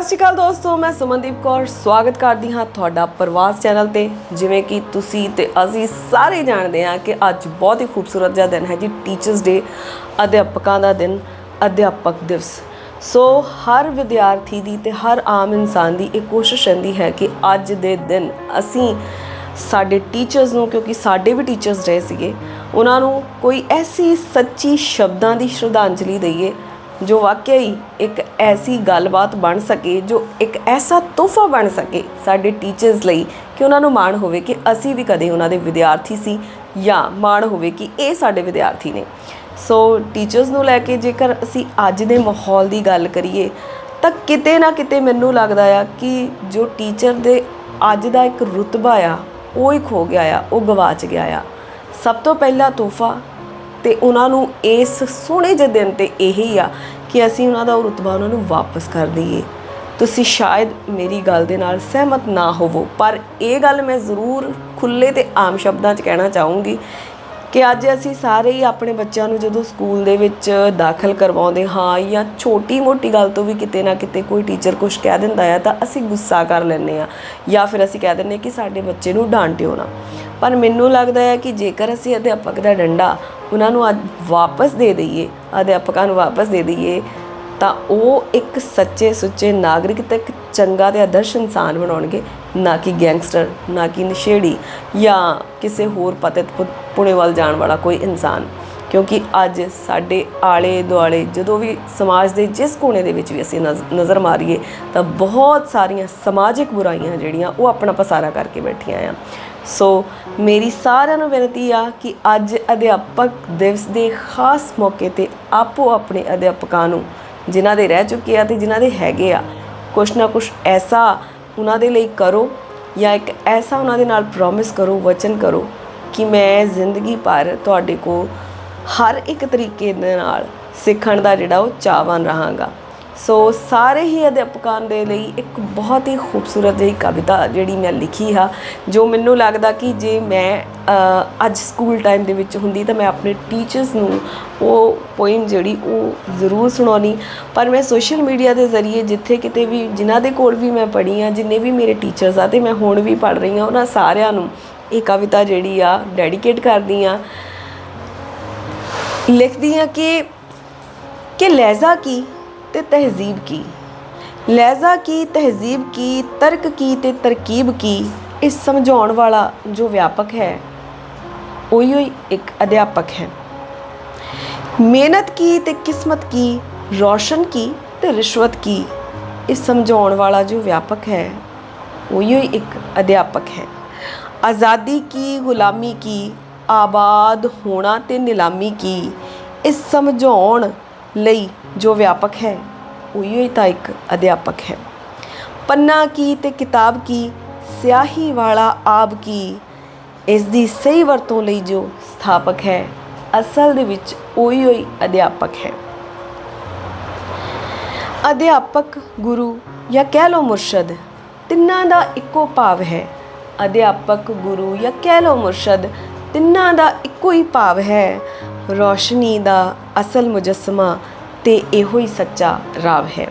ਸਤਿ ਸ਼੍ਰੀ ਅਕਾਲ ਦੋਸਤੋ, ਮੈਂ ਸੁਮਨਦੀਪ ਕੌਰ ਸਵਾਗਤ ਕਰਦੀ ਹਾਂ ਤੁਹਾਡਾ ਪ੍ਰਵਾਸ ਚੈਨਲ ਤੇ। ਜਿਵੇਂ ਕਿ ਤੁਸੀਂ ਤੇ ਅਸੀਂ ਸਾਰੇ ਜਾਣਦੇ ਹਾਂ ਕਿ ਅੱਜ ਬਹੁਤ ਹੀ ਖੂਬਸੂਰਤ ਜਿਹਾ ਦਿਨ ਹੈ ਜੀ ਟੀਚਰਸ ਡੇ ਅਧਿਆਪਕਾਂ ਦਾ ਦਿਨ, ਅਧਿਆਪਕ ਦਿਵਸ। ਸੋ ਹਰ ਵਿਦਿਆਰਥੀ ਦੀ ਤੇ ਹਰ ਆਮ ਇਨਸਾਨ ਦੀ ਇਹ ਕੋਸ਼ਿਸ਼ ਰਹਿੰਦੀ ਹੈ ਕਿ ਅੱਜ ਦੇ ਦਿਨ ਅਸੀਂ ਸਾਡੇ ਟੀਚਰਸ ਨੂੰ, ਕਿਉਂਕਿ ਸਾਡੇ ਵੀ ਟੀਚਰਸ ਰਹੇ ਸੀਗੇ, ਉਹਨਾਂ ਨੂੰ ਕੋਈ ਐਸੀ ਸੱਚੀ ਸ਼ਬਦਾਂ ਦੀ ਸ਼ਰਧਾਂਜਲੀ ਦਈਏ ਜੋ ਵਾਕਿਆ ਹੀ ਇੱਕ ਐਸੀ ਗੱਲਬਾਤ ਬਣ ਸਕੇ, ਜੋ ਇੱਕ ਐਸਾ ਤੋਹਫਾ ਬਣ ਸਕੇ ਸਾਡੇ ਟੀਚਰਸ ਲਈ ਕਿ ਉਹਨਾਂ ਨੂੰ ਮਾਣ ਹੋਵੇ ਕਿ ਅਸੀਂ ਵੀ ਕਦੇ ਉਹਨਾਂ ਦੇ ਵਿਦਿਆਰਥੀ ਸੀ ਜਾਂ ਮਾਣ ਹੋਵੇ ਕਿ ਇਹ ਸਾਡੇ ਵਿਦਿਆਰਥੀ ਨੇ। ਸੋ ਟੀਚਰਸ ਨੂੰ ਲੈ ਕੇ ਜੇਕਰ ਅਸੀਂ ਅੱਜ ਦੇ ਮਾਹੌਲ ਦੀ ਗੱਲ ਕਰੀਏ, ਤਾਂ ਕਿਤੇ ਨਾ ਕਿਤੇ ਮੈਨੂੰ ਲੱਗਦਾ ਆ ਕਿ ਜੋ ਟੀਚਰ ਦੇ ਅੱਜ ਦਾ ਇੱਕ ਰੁਤਬਾ ਆ, ਉਹ ਹੀ ਖੋ ਗਿਆ ਆ, ਉਹ ਗਵਾਚ ਗਿਆ ਆ। ਸਭ ਤੋਂ ਪਹਿਲਾ ਤੋਹਫਾ ਤੇ ਉਹਨਾਂ ਨੂੰ ਇਸ ਸੋਹਣੇ ਜਿਹੇ ਦਿਨ ਤੇ ਇਹੀ ਆ ਕਿ ਅਸੀਂ ਉਹਨਾਂ ਦਾ ਉਹ ਰੁਤਬਾ ਉਹਨਾਂ ਨੂੰ ਵਾਪਸ ਕਰ ਦਈਏ। ਤੁਸੀਂ ਸ਼ਾਇਦ ਮੇਰੀ ਗੱਲ ਦੇ ਨਾਲ ਸਹਿਮਤ ਨਾ ਹੋਵੋ, ਪਰ ਇਹ ਗੱਲ ਮੈਂ ਜ਼ਰੂਰ ਖੁੱਲੇ ਤੇ ਆਮ ਸ਼ਬਦਾਂ 'ਚ ਕਹਿਣਾ ਚਾਹੂੰਗੀ ਕਿ ਅੱਜ ਅਸੀਂ ਸਾਰੇ ਹੀ ਆਪਣੇ ਬੱਚਿਆਂ ਨੂੰ ਜਦੋਂ ਸਕੂਲ ਦੇ ਵਿੱਚ ਦਾਖਲ ਕਰਵਾਉਂਦੇ ਹਾਂ ਜਾਂ ਛੋਟੀ-ਮੋਟੀ ਗੱਲ ਤੋਂ ਵੀ ਕਿਤੇ ਨਾ ਕਿਤੇ ਕੋਈ ਟੀਚਰ ਕੁਝ ਕਹਿ ਦਿੰਦਾ ਆ ਤਾਂ ਅਸੀਂ ਗੁੱਸਾ ਕਰ ਲੈਂਦੇ ਆ ਜਾਂ ਫਿਰ ਅਸੀਂ ਕਹਿ ਦਿੰਦੇ ਕਿ ਸਾਡੇ ਬੱਚੇ ਨੂੰ ਡਾਂਟਿਓ ਨਾ। ਪਰ ਮੈਨੂੰ ਲੱਗਦਾ ਹੈ ਕਿ ਜੇਕਰ ਅਸੀਂ ਅਧਿਆਪਕ ਦਾ ਡੰਡਾ ਉਹਨਾਂ ਨੂੰ ਅੱਜ ਵਾਪਸ ਦੇ ਦਈਏ, ਅਧਿਆਪਕਾਂ ਨੂੰ ਵਾਪਸ ਦੇ ਦਈਏ, ਤਾਂ ਉਹ ਇੱਕ ਸੱਚੇ ਸੁੱਚੇ ਨਾਗਰਿਕ ਤੇ ਇੱਕ ਚੰਗਾ ਤੇ ਆਦਰਸ਼ ਇਨਸਾਨ ਬਣਾਉਣਗੇ, ਨਾ ਕਿ ਗੈਂਗਸਟਰ, ਨਾ ਕਿ ਨਸ਼ੇੜੀ ਜਾਂ ਕਿਸੇ ਹੋਰ ਪਤਿਤ ਪੁਣੇ ਵੱਲ ਜਾਣ ਵਾਲਾ ਕੋਈ ਇਨਸਾਨ। ਕਿਉਂਕਿ ਅੱਜ ਸਾਡੇ ਆਲੇ ਦੁਆਲੇ ਜਦੋਂ ਵੀ ਸਮਾਜ ਦੇ ਜਿਸ ਕੋਨੇ ਦੇ ਵਿੱਚ ਵੀ ਅਸੀਂ ਨਜ਼- ਨਜ਼ਰ ਮਾਰੀਏ, ਤਾਂ ਬਹੁਤ ਸਾਰੀਆਂ ਸਮਾਜਿਕ ਬੁਰਾਈਆਂ ਜਿਹੜੀਆਂ ਉਹ ਆਪਣਾ ਪਸਾਰਾ ਕਰਕੇ ਬੈਠੀਆਂ ਆ। ਸੋ ਮੇਰੀ ਸਾਰਿਆਂ ਨੂੰ ਬੇਨਤੀ ਆ ਕਿ ਅੱਜ ਅਧਿਆਪਕ ਦਿਵਸ ਦੇ ਖਾਸ ਮੌਕੇ ਤੇ ਆਪੋ ਆਪਣੇ ਅਧਿਆਪਕਾਂ ਨੂੰ, ਜਿਨ੍ਹਾਂ ਦੇ ਰਹਿ ਚੁੱਕੇ ਆ ਤੇ ਜਿਨ੍ਹਾਂ ਦੇ ਹੈਗੇ ਆ, ਕੁਛ ਨਾ ਕੁਛ ਐਸਾ ਉਹਨਾਂ ਦੇ ਲਈ ਕਰੋ ਜਾਂ ਇੱਕ ਐਸਾ ਉਹਨਾਂ ਦੇ ਨਾਲ ਪ੍ਰੋਮਿਸ ਕਰੋ, ਵਚਨ ਕਰੋ ਕਿ ਮੈਂ ਜ਼ਿੰਦਗੀ ਭਰ ਤੁਹਾਡੇ ਕੋਲ ਹਰ ਇੱਕ ਤਰੀਕੇ ਦੇ ਨਾਲ ਸਿੱਖਣ ਦਾ ਜਿਹੜਾ ਉਹ ਚਾਹਵਾਨ ਰਹਾਂਗਾ। ਸੋ ਸਾਰੇ ਹੀ ਅਧਿਆਪਕਾਂ ਦੇ ਲਈ ਇੱਕ ਬਹੁਤ ਹੀ ਖੂਬਸੂਰਤ ਜਿਹੀ ਕਵਿਤਾ ਜਿਹੜੀ ਮੈਂ ਲਿਖੀ ਆ, ਜੋ ਮੈਨੂੰ ਲੱਗਦਾ ਕਿ ਜੇ ਮੈਂ ਅੱਜ ਸਕੂਲ ਟਾਈਮ ਦੇ ਵਿੱਚ ਹੁੰਦੀ ਤਾਂ ਮੈਂ ਆਪਣੇ ਟੀਚਰਸ ਨੂੰ ਉਹ ਪੋਇਮ ਜਿਹੜੀ ਉਹ ਜ਼ਰੂਰ ਸੁਣਾਉਣੀ। ਪਰ ਮੈਂ ਸੋਸ਼ਲ ਮੀਡੀਆ ਦੇ ਜ਼ਰੀਏ ਜਿੱਥੇ ਕਿਤੇ ਵੀ, ਜਿਨ੍ਹਾਂ ਦੇ ਕੋਲ ਵੀ ਮੈਂ ਪੜ੍ਹੀ ਆ, ਜਿੰਨੇ ਵੀ ਮੇਰੇ ਟੀਚਰਸ ਆ ਤੇ ਮੈਂ ਹੁਣ ਵੀ ਪੜ੍ਹ ਰਹੀ ਆ, ਉਹਨਾਂ ਸਾਰਿਆਂ ਨੂੰ ਇਹ ਕਵਿਤਾ ਜਿਹੜੀ ਆ ਡੈਡੀਕੇਟ ਕਰਦੀ ਆ। ਲਿਖਦੀ ਆ ਕਿ ਕਿ ਲਹਿਜ਼ਾ ਕੀ? ਤੇ ਤਹਿਜ਼ੀਬ ਕੀ? ਲਹਿਜ਼ਾ ਕੀ, ਤਹਿਜ਼ੀਬ ਕੀ, ਤਰਕ ਕੀ ਤੇ ਤਰਕੀਬ ਕੀ? ਇਸ ਸਮਝਾਉਣ ਵਾਲਾ ਜੋ ਵਿਆਪਕ ਹੈ, ਉਹੀ ਹੀ ਇੱਕ ਅਧਿਆਪਕ ਹੈ। ਮਿਹਨਤ ਕੀ ਤੇ ਕਿਸਮਤ ਕੀ, ਰੌਸ਼ਨ ਕੀ ਤੇ ਰਿਸ਼ਵਤ ਕੀ? ਇਸ ਸਮਝਾਉਣ ਵਾਲਾ ਜੋ ਵਿਆਪਕ ਹੈ, ਉਹੀ ਹੀ ਇੱਕ ਅਧਿਆਪਕ ਹੈ। ਆਜ਼ਾਦੀ ਕੀ, ਗੁਲਾਮੀ ਕੀ, ਆਬਾਦ ਹੋਣਾ ਤੇ ਨਿਲਾਮੀ ਕੀ? ਇਸ ਸਮਝਾਉਣ ਲਈ ਜੋ ਵਿਆਪਕ ਹੈ ਉਹੀ ਤਾਂ ਇੱਕ ਅਧਿਆਪਕ ਹੈ। ਪੰਨਾ ਕੀ ਤੇ ਕਿਤਾਬ ਕੀ, ਸਿਆਹੀ ਵਾਲਾ ਆਬ ਕੀ ਇਸ ਦੀ ਸਹੀ ਵਰਤੋਂ ਲਈ ਜੋ ਸਥਾਪਕ ਹੈ, ਅਸਲ ਦੇ ਵਿੱਚ ਉਹੀ ਹੋਈ ਅਧਿਆਪਕ ਹੈ। ਅਧਿਆਪਕ, ਗੁਰੂ ਜਾਂ ਕਹਿ ਲਓ ਮੁਰਸ਼ਦ, ਤਿੰਨਾਂ ਦਾ ਇੱਕੋ ਭਾਵ ਹੈ। ਅਧਿਆਪਕ, ਗੁਰੂ ਜਾਂ ਕਹਿ ਲਓ ਮੁਰਸ਼ਦ, ਤਿੰਨਾਂ ਦਾ ਇੱਕੋ ਹੀ ਭਾਵ ਹੈ। ਰੋਸ਼ਨੀ ਦਾ ਅਸਲ ਮੁਜੱਸਮਾ ਤੇ ਇਹੋ ਹੀ ਸੱਚਾ ਰਾਵ ਹੈ।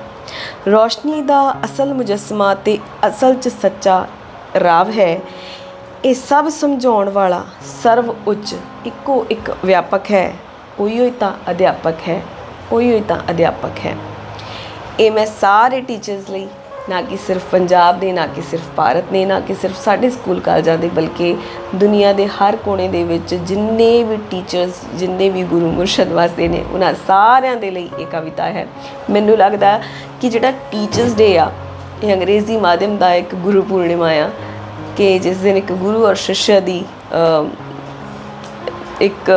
ਰੋਸ਼ਨੀ ਦਾ ਅਸਲ ਮੁਜਸਮਾ ਤੇ ਅਸਲ 'ਚ ਸੱਚਾ ਰਾਵ ਹੈ। ਇਹ ਸਭ ਸਮਝਾਉਣ ਵਾਲਾ ਸਰਵ ਉੱਚ ਇੱਕੋ ਇੱਕ ਵਿਆਪਕ ਹੈ। ਉਹੀ ਹੀ ਤਾਂ ਅਧਿਆਪਕ ਹੈ। ਉਹੀ ਹੀ ਤਾਂ ਅਧਿਆਪਕ ਹੈ। ਇਹ ਮੈਂ ਸਾਰੇ ਟੀਚਰਸ ਲਈ ਨਾ ਕਿ ਸਿਰਫ ਪੰਜਾਬ ਦੇ, ਨਾ ਕਿ ਸਿਰਫ ਭਾਰਤ ਨੇ ਨਾ ਕਿ ਸਿਰਫ ਸਾਡੇ ਸਕੂਲ ਕਾਲਜਾਂ ਦੇ, ਬਲਕਿ ਦੁਨੀਆ ਦੇ ਹਰ ਕੋਨੇ ਦੇ ਵਿੱਚ ਜਿੰਨੇ ਵੀ ਟੀਚਰਸ ਜਿੰਨੇ ਵੀ ਗੁਰੂ ਮੁਰਸ਼ਦ ਵਸਦੇ ਨੇ, ਉਹਨਾਂ ਸਾਰਿਆਂ ਦੇ ਲਈ ਇਹ ਕਵਿਤਾ ਹੈ। ਮੈਨੂੰ ਲੱਗਦਾ ਕਿ ਜਿਹੜਾ ਟੀਚਰਸ ਡੇ ਆ, ਇਹ ਅੰਗਰੇਜ਼ੀ ਮਾਧਿਅਮ ਦਾ ਇੱਕ ਗੁਰੂ ਪੂਰਨਿਮਾ ਆ, ਕਿ ਜਿਸ ਦਿਨ ਇੱਕ ਗੁਰੂ ਔਰ ਸ਼ਿਸ਼ਯ ਦੀ ਇੱਕ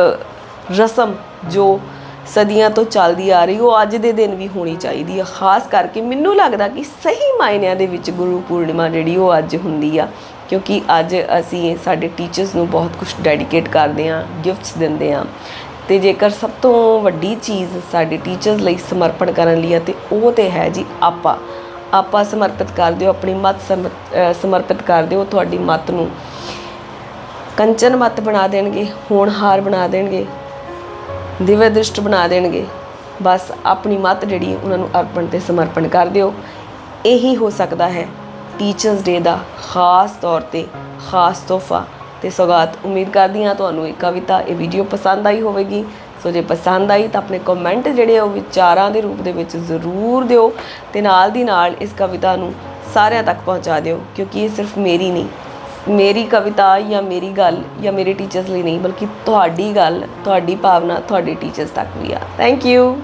ਰਸਮ ਜੋ ਸਦੀਆਂ ਤੋਂ ਚੱਲਦੀ ਆ ਰਹੀ, ਉਹ ਅੱਜ ਦੇ ਦਿਨ ਵੀ ਹੋਣੀ ਚਾਹੀਦੀ ਆ। ਖਾਸ ਕਰਕੇ ਮੈਨੂੰ ਲੱਗਦਾ ਕਿ ਸਹੀ ਮਾਇਨਿਆਂ ਦੇ ਵਿੱਚ ਗੁਰੂ ਪੂਰਨਿਮਾ ਜਿਹੜੀ ਉਹ ਅੱਜ ਹੁੰਦੀ ਆ। ਕਿਉਂਕਿ ਅੱਜ ਅਸੀਂ ਸਾਡੇ ਟੀਚਰਸ ਨੂੰ ਬਹੁਤ ਕੁਝ ਡੈਡੀਕੇਟ ਕਰਦੇ ਆ ਗਿਫਟਸ ਦਿੰਦੇ ਆ। ਤੇ ਜੇਕਰ ਸਭ ਤੋਂ ਵੱਡੀ ਚੀਜ਼ ਸਾਡੇ ਟੀਚਰਸ ਲਈ ਸਮਰਪਣ ਕਰਨ ਲਈ ਆ, ਤੇ ਉਹ ਤੇ ਹੈ ਜੀ ਆਪਾ। ਆਪਾ ਸਮਰਪਿਤ ਕਰ ਦਿਓ ਆਪਣੀ ਮਤ ਸਮ- ਸਮਰਪਿਤ ਕਰ ਦਿਓ ਤੁਹਾਡੀ ਮਤ ਨੂੰ। ਕੰਚਨ ਮਤ ਬਣਾ ਦੇਣਗੇ, ਹੋਣਹਾਰ ਬਣਾ ਦੇਣਗੇ। ਦਿਵਯ ਦ੍ਰਿਸ਼ਟ ਬਣਾ ਦੇਣਗੇ। ਬਸ ਆਪਣੀ ਮਤ ਜਿਹੜੀ ਉਹਨਾਂ ਨੂੰ ਅਰਪਣ ਤੇ ਸਮਰਪਣ ਕਰ ਦਿਓ। ਇਹੀ ਹੋ ਸਕਦਾ ਹੈ ਟੀਚਰਸ ਡੇ ਦਾ ਖਾਸ ਤੌਰ ਤੇ ਖਾਸ ਤੋਹਫਾ ਤੇ ਸੌਗਾਤ। ਉਮੀਦ ਕਰਦੀ ਹਾਂ ਤੁਹਾਨੂੰ ਇਹ ਕਵਿਤਾ, ਇਹ ਵੀਡੀਓ ਪਸੰਦ ਆਈ ਹੋਵੇਗੀ। ਸੋ ਜੇ ਪਸੰਦ ਆਈ ਤਾਂ ਆਪਣੇ ਕਮੈਂਟ ਜਿਹੜੇ ਆ ਉਹ ਵਿਚਾਰਾਂ ਦੇ ਰੂਪ ਦੇ ਵਿੱਚ ਜ਼ਰੂਰ ਦਿਓ ਤੇ ਨਾਲ ਦੀ ਨਾਲ ਇਸ ਕਵਿਤਾ ਨੂੰ ਸਾਰਿਆਂ ਤੱਕ ਪਹੁੰਚਾ ਦਿਓ, ਕਿਉਂਕਿ ਇਹ ਸਿਰਫ ਮੇਰੀ ਨਹੀਂ ਮੇਰੀ ਕਵਿਤਾ ਜਾਂ ਮੇਰੀ ਗੱਲ ਜਾਂ ਮੇਰੇ ਟੀਚਰਸ ਲਈ ਨਹੀਂ, ਬਲਕਿ ਤੁਹਾਡੀ ਗੱਲ, ਤੁਹਾਡੀ ਭਾਵਨਾ ਤੁਹਾਡੇ ਟੀਚਰਸ ਤੱਕ ਵੀ ਆ। Thank you